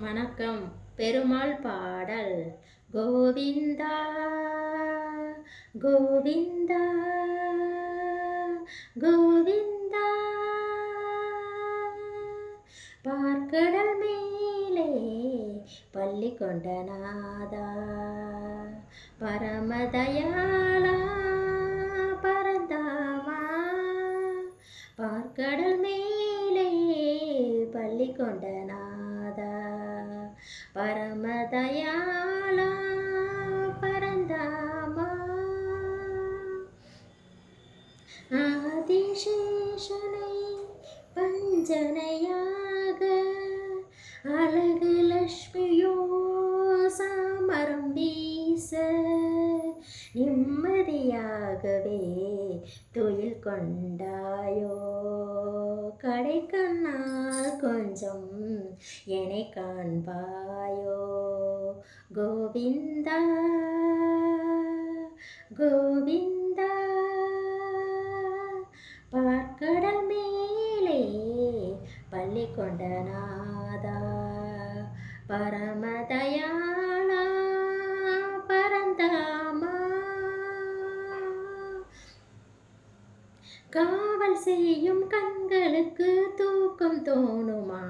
வணக்கம். பெருமாள் பாடல். கோவிந்தா கோவிந்தா கோவிந்தா. பார்க்கடல் மேலே பள்ளி கொண்ட நாதா பரமதயாளா பரந்தாமா. பார்க்கடல் மேலே பள்ளி கொண்ட நாதா பரமதயாலா பரந்தாமா. ஆதிசேஷனை பஞ்சனையாக அழகு லக்ஷ்மியோ சாமரம் வீச நிம்ம நிம்மதியாகவே துயில் கொண்டாயோ? கடை கண்ணால் கொஞ்சம் என்னை காண்பாயோ? கோவிந்தா கோவிந்தா பார்க்கடல் மேலே பள்ளி கொண்ட நாதா. காவல் செய்யும் கண்களுக்கு தூக்கம் தோணுமா?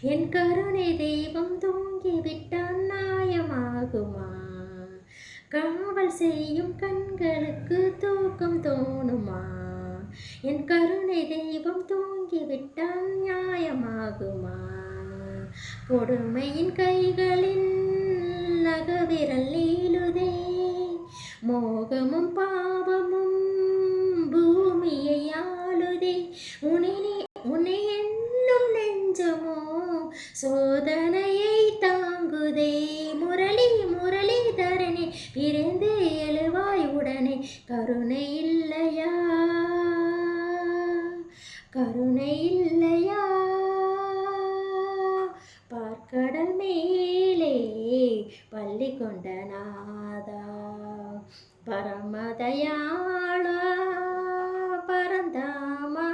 என் கருணை தெய்வம் தூங்கிவிட்டான் நியாயமாகுமா காவல் செய்யும் கண்களுக்கு தூக்கம் தோணுமா? என் கருணை தெய்வம் தூங்கிவிட்டான் நியாயமாகுமா? கொடுமையின் கைகளின் நகவிரல் நீளுதே மோகமும் பா உன்னை என்னும் நெஞ்சமோ சோதனையை தாங்குதே. முரளி முரளி தரணி பிறந்து எழுவாய் உடனே. கருணை இல்லையா? கருணை இல்லையா? பார்க்கடல் மேலே பள்ளி கொண்ட நாதா. பரமதயா பரந்தாமா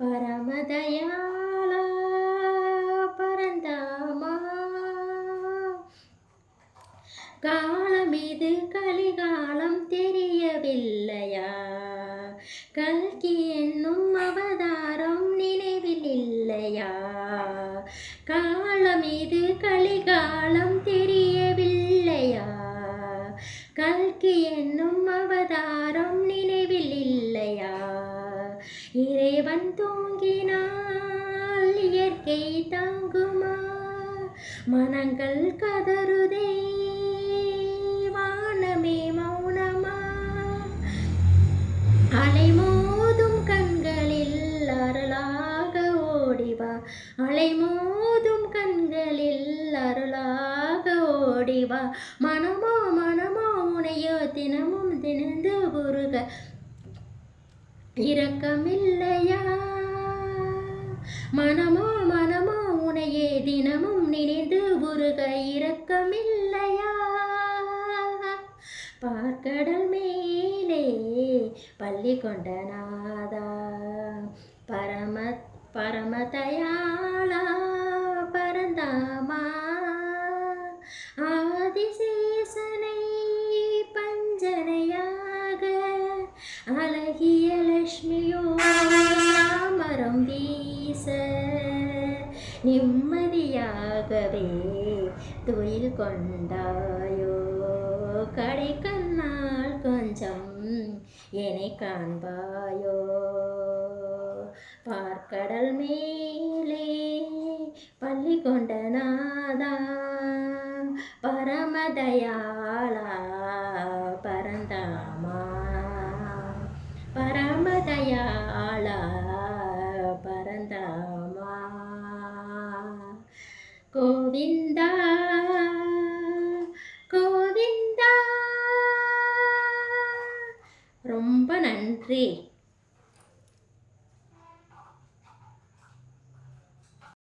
பரமதயாளா பரந்தாமா காலம் இது கலிகாலம் தெரியவில்லையா? கல்கி என்னும் அவதாரம் நினைவில் இல்லையா? காலம் இது கலிகாலம் தெரியவில்லையா? கல்கி என்னும் அவதாரம் நினைவில் இல்லையா? இறைவன் தூங்கினால் இயற்கை தாங்குமா? மனங்கள் கதறுதே அலைமோதும் கண்களில் அருளாக ஓடிவா. அலைமோதும் கண்களில் அருளாக ஓடிவா. மனமோ மனமோ உனையோ தினமும் தினந்து உருக. இரக்கமில்லையா? மனமோ மனமோ உனையே தினமும் நினைந்து உருக. இரக்கமில்லையா? பார்க்கடல் மேலே பள்ளி கொண்ட நாதா பரம பரமதயாளா பரந்தாமா. ஆதிசேசனை பஞ்சனையாக அழகிய லக்ஷ்மியோ மரம் வீச. நிம்மதியாகவே துயில் கொண்டாயோ கடை கண்ணா என்னை காண்பாயோ பார்க்கடல் மேலே பள்ளி கொண்ட நாதா பரமதயாளா பரந்தாமா. பரமதயாளா பரந்தாமா. கோவிந்தா கோவிந்தா ரொம்ப நன்றி.